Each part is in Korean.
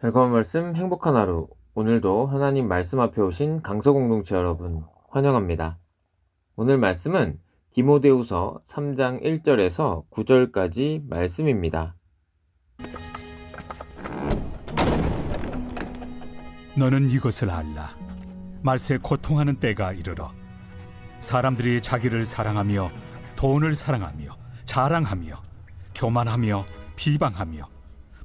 별거한 말씀 행복한 하루. 오늘도 하나님 말씀 앞에 오신 강서 공동체 여러분 환영합니다. 오늘 말씀은 디모데후서 3장 1절에서 9절까지 말씀입니다. 너는 이것을 알라. 말세 고통하는 때가 이르러 사람들이 자기를 사랑하며 돈을 사랑하며 자랑하며 교만하며 비방하며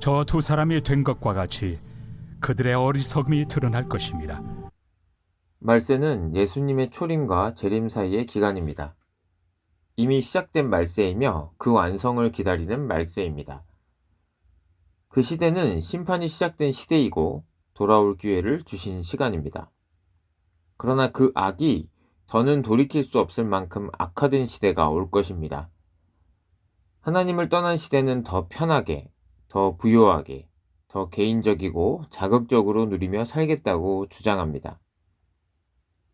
저 두 사람이 된 것과 같이 그들의 어리석음이 드러날 것입니다. 말세는 예수님의 초림과 재림 사이의 기간입니다. 이미 시작된 말세이며 그 완성을 기다리는 말세입니다. 그 시대는 심판이 시작된 시대이고 돌아올 기회를 주신 시간입니다. 그러나 그 악이 더는 돌이킬 수 없을 만큼 악화된 시대가 올 것입니다. 하나님을 떠난 시대는 더 편하게, 더 부요하게, 더 개인적이고 자극적으로 누리며 살겠다고 주장합니다.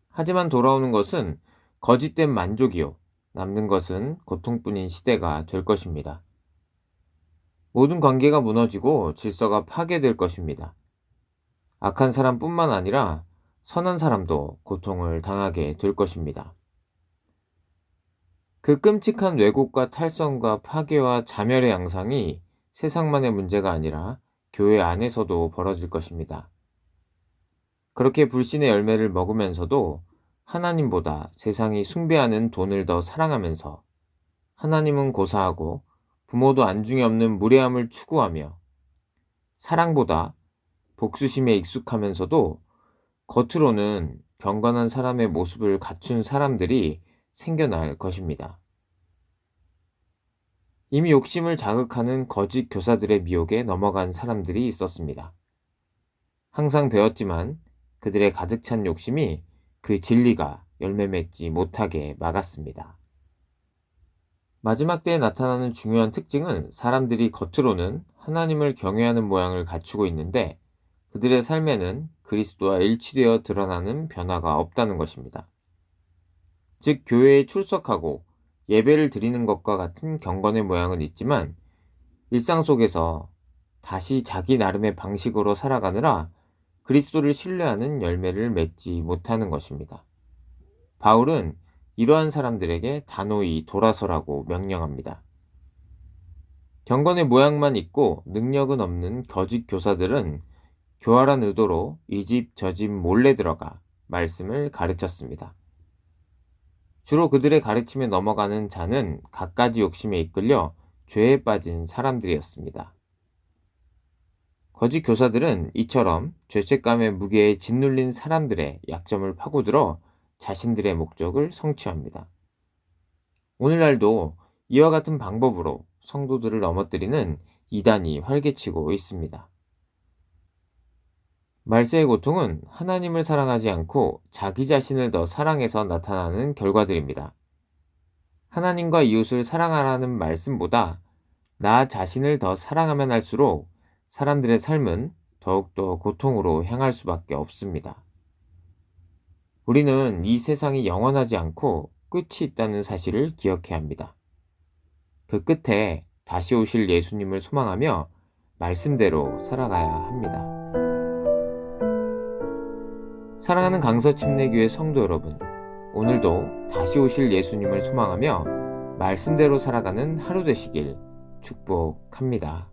하지만 돌아오는 것은 거짓된 만족이요. 남는 것은 고통뿐인 시대가 될 것입니다. 모든 관계가 무너지고 질서가 파괴될 것입니다. 악한 사람뿐만 아니라 선한 사람도 고통을 당하게 될 것입니다. 그 끔찍한 왜곡과 탈선과 파괴와 자멸의 양상이 세상만의 문제가 아니라 교회 안에서도 벌어질 것입니다. 그렇게 불신의 열매를 먹으면서도 하나님보다 세상이 숭배하는 돈을 더 사랑하면서 하나님은 고사하고 부모도 안중에 없는 무례함을 추구하며 사랑보다 복수심에 익숙하면서도 겉으로는 경건한 사람의 모습을 갖춘 사람들이 생겨날 것입니다. 이미 욕심을 자극하는 거짓 교사들의 미혹에 넘어간 사람들이 있었습니다. 항상 배웠지만 그들의 가득 찬 욕심이 그 진리가 열매 맺지 못하게 막았습니다. 마지막 때에 나타나는 중요한 특징은 사람들이 겉으로는 하나님을 경외하는 모양을 갖추고 있는데 그들의 삶에는 그리스도와 일치되어 드러나는 변화가 없다는 것입니다. 즉, 교회에 출석하고 예배를 드리는 것과 같은 경건의 모양은 있지만 일상 속에서 다시 자기 나름의 방식으로 살아가느라 그리스도를 신뢰하는 열매를 맺지 못하는 것입니다. 바울은 이러한 사람들에게 단호히 돌아서라고 명령합니다. 경건의 모양만 있고 능력은 없는 거짓 교사들은 교활한 의도로 이 집 저 집 몰래 들어가 말씀을 가르쳤습니다. 주로 그들의 가르침에 넘어가는 자는 갖가지 욕심에 이끌려 죄에 빠진 사람들이었습니다. 거짓 교사들은 이처럼 죄책감의 무게에 짓눌린 사람들의 약점을 파고들어 자신들의 목적을 성취합니다. 오늘날도 이와 같은 방법으로 성도들을 넘어뜨리는 이단이 활개치고 있습니다. 말세의 고통은 하나님을 사랑하지 않고 자기 자신을 더 사랑해서 나타나는 결과들입니다. 하나님과 이웃을 사랑하라는 말씀보다 나 자신을 더 사랑하면 할수록 사람들의 삶은 더욱더 고통으로 향할 수밖에 없습니다. 우리는 이 세상이 영원하지 않고 끝이 있다는 사실을 기억해야 합니다. 그 끝에 다시 오실 예수님을 소망하며 말씀대로 살아가야 합니다. 사랑하는 강서 침례교회 성도 여러분, 오늘도 다시 오실 예수님을 소망하며 말씀대로 살아가는 하루 되시길 축복합니다.